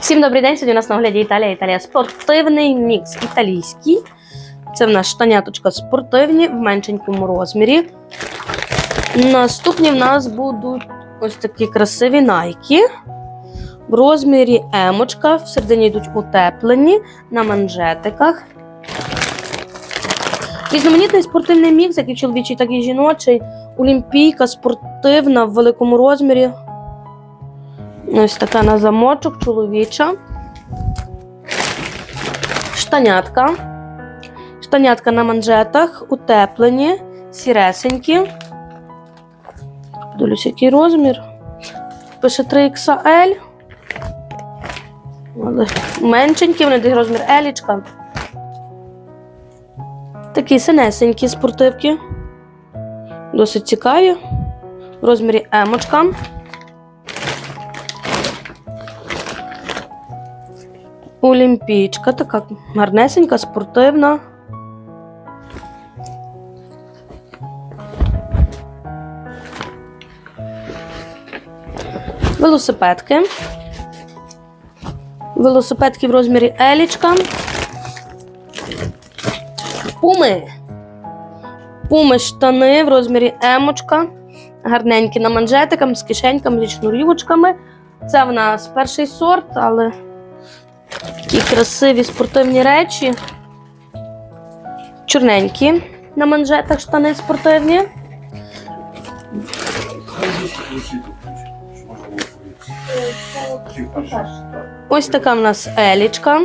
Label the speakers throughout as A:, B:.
A: Всім добрий день. Сьогодні у нас на огляді Італія. Італія спортивний мікс італійський. Це в нас штаняточка спортивні в меншенькому розмірі. Наступні в нас будуть ось такі красиві найки. В розмірі емочка. Всередині йдуть утеплені на манжетиках. Різноманітний спортивний мікс, як і чоловічий, так і жіночий. Олімпійка спортивна в великому розмірі. Ось така на замочок чоловіча. Штанятка. Штанятка на манжетах, утеплені, сіресенькі. Подивлюсь, який розмір. Пише 3XL. Але меншенькі, вони десь розмір елічка. Такі синесенькі спортивки. Досить цікаві. В розмірі емочка. Олімпійчка, така гарнесенька, спортивна. Велосипедки. Велосипедки в розмірі елічка. Пуми. Пуми штани в розмірі емочка. Гарненькі на манжетикам з кишеньками, зі шнурівочками. Це в нас перший сорт, але Такі красиві спортивні речі. Чорненькі на манжетах штани спортивні. Ось така в нас елічка.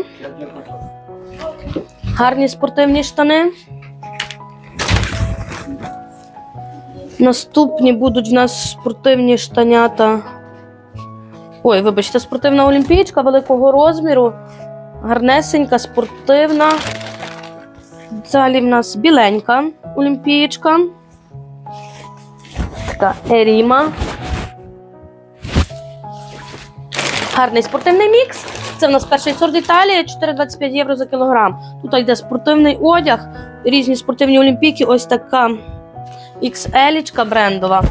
A: Гарні спортивні штани. Наступні будуть в нас спортивні штанята. Ой, вибачте, спортивна олімпійчка великого розміру. Гарнесенька, спортивна. Далі в нас біленька олімпієчка. Така Еріма. Гарний спортивний мікс. Це в нас перший сорт Італії, 4,25 євро за кілограм. Тут йде спортивний одяг, різні спортивні олімпійки. Ось така XL брендова.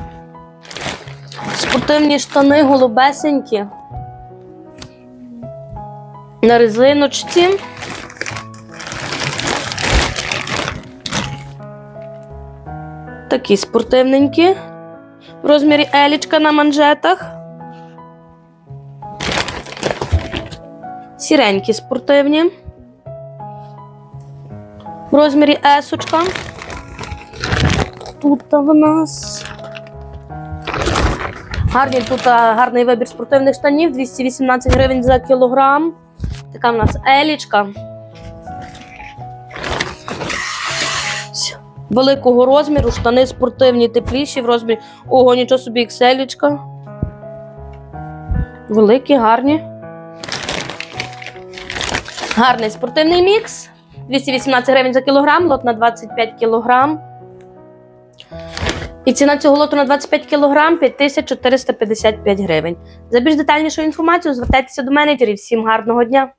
A: Спортивні штани голубесенькі. На резиночці. Такі спортивненькі. В розмірі елічка на манжетах. Сіренькі спортивні. В розмірі есочка. Тут в нас. Гарний тут гарний вибір спортивних штанів, 218 гривень за кілограм. Така в нас елічка. Великого розміру, штани спортивні, тепліші в розмірі. Ого, нічого собі XL. Великі, гарні. Гарний спортивний мікс. 218 гривень за кілограм, лот на 25 кілограм. І ціна цього лоту на 25 кг 5455 гривень. За більш детальнішу інформацію звертайтеся до менеджерів. Всім гарного дня!